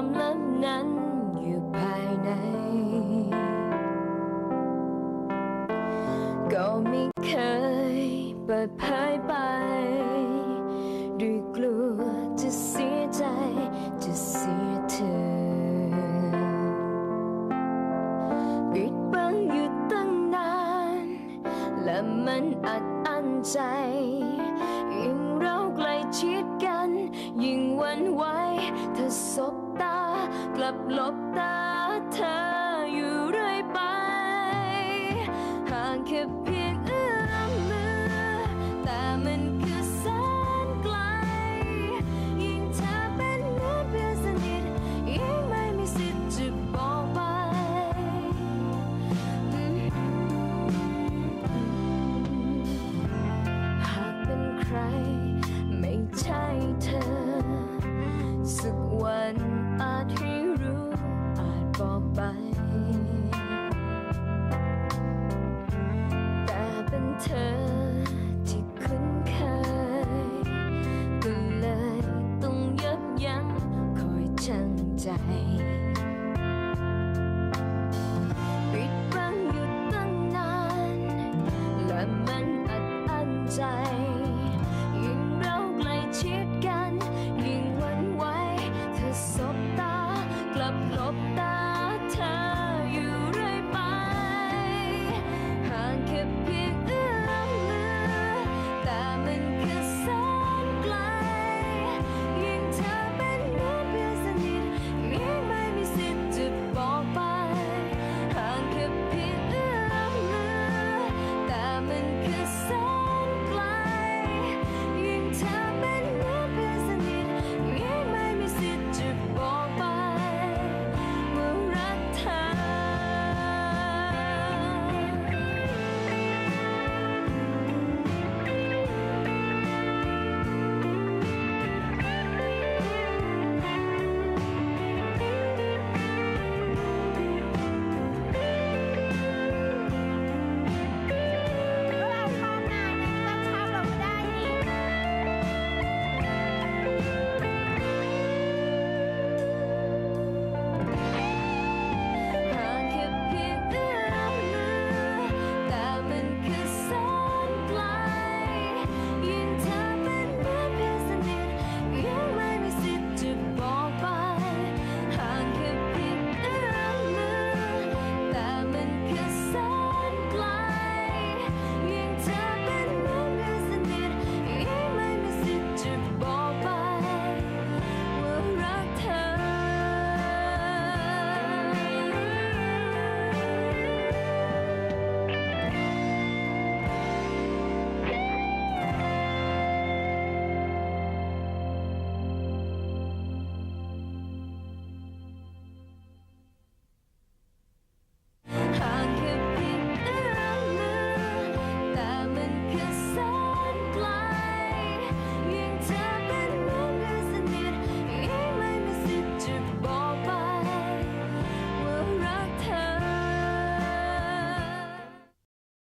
ความลับนั้นอยู่ภายใน ก็ไม่เคยเปิดเผยไป ด้วยกลัวจะเสียใจจะเสียเธอปิดบังอยู่ตั้งนาน และมันอัดอั้นใจยิ่งเราใกล้ชิดกัน ยิ่งหวันไหวเธอสบ กลับหลบตาเธอ เธอที่คุ้นเคยก็เลยต้องยับยั้งคอยชั่งใจ